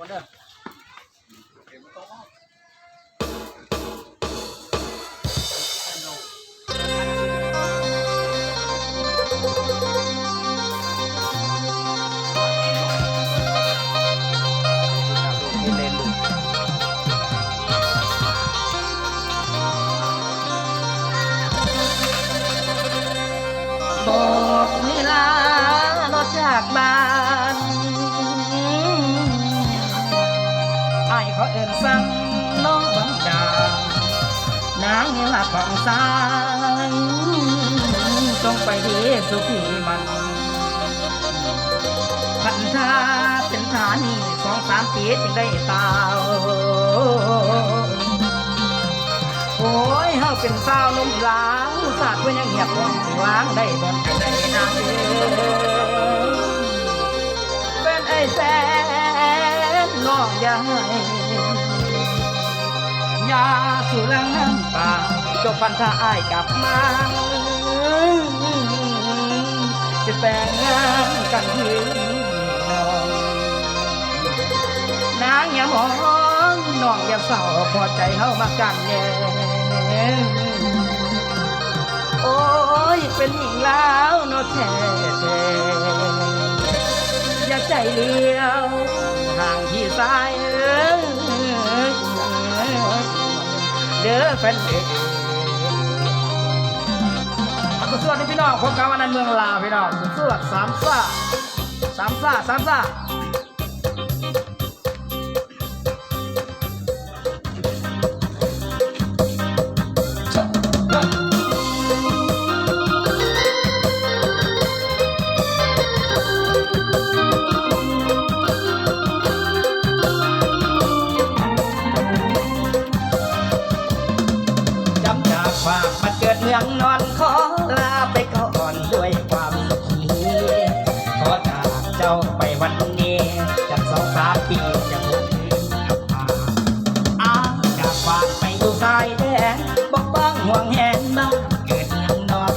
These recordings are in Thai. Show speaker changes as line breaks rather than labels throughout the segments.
ค
ละ
ของสายจงไปดีสุขีมันพันธาเป็นฐานีสองสามปีจึงได้ตาโอ้ยเฮาเป็นสาวนุ่มลาวสาดเพื่อยังเงียบว่องสิล้างได้บนกันได้นานเด้อเป็นไอ้แสนน้องอย่าให้อยา สู่ลังน้ำตาจบพันธะอ้ายกลับมาจะแต่งงานกันที่น้องนางอย่ามองน้องอย่าเศร้าพอใจเฮามากันแน่โอ้ยเป็นหญิงแล้วนาะแท้แท้อย่าใจเลี้ยวห่างที่สาย เด้อแฟนเด็กสุดสวัสดีพี่น้องพบกันวันนั้นเมืองลาวพี่น้องสุดสวดสามซ่าสามซ่าสามซ่า งนอนขอลาไปก่อนด้วยความขี้ขอจากเจ้าไปวันนี้จากสองสามปีจะพูดถึงกลับมาอ้างจากฝากไปอยู่สายแดนบอกบ้างห่วงแหนบ้างเกิดเมืองนอน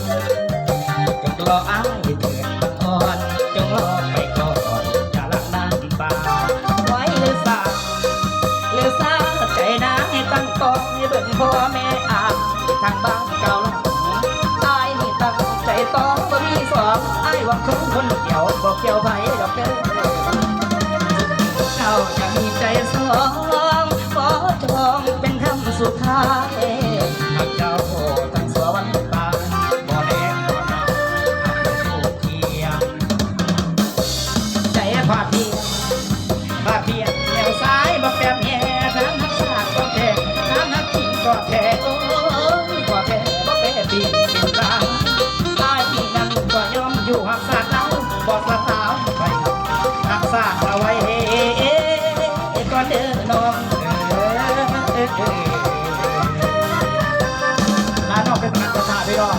จงรออ้ายเกิดบังอ่อนจงรอไปก่อนอย่าลังน้ำตาไว้หรือสาเหลือซาใจนาให้ตั้งกองให้เบิ่งพ่อแม่อาทางบ้าน เกี่ยวไผดอกเด้อเจ้าจะมีใจสองขอจองเป็นคำสุดท้าย น้อน้องเอ้ยลาน้องเป็นประกันประชาพี่น้อง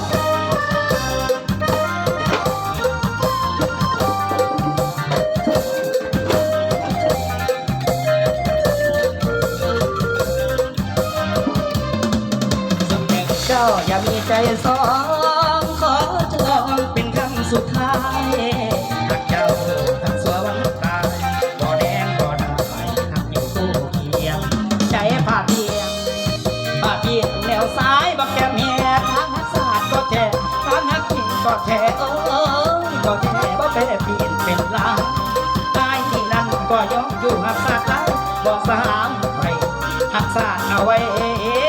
สำเร็จเจ้าอย่ามีใจสองขอจองเป็นคำสุดท้าย สายบักแกเมียทางหักศาสตร์ก็แท้ทางหักขิงก็แท้โอ้ยก็แท้บ่เปรเปลี่ยนเป็นลางตายที่นั่นก็ยอมอยู่หักศาสตร์แล้วบอกสามไปหักศาสตร์เอาไว้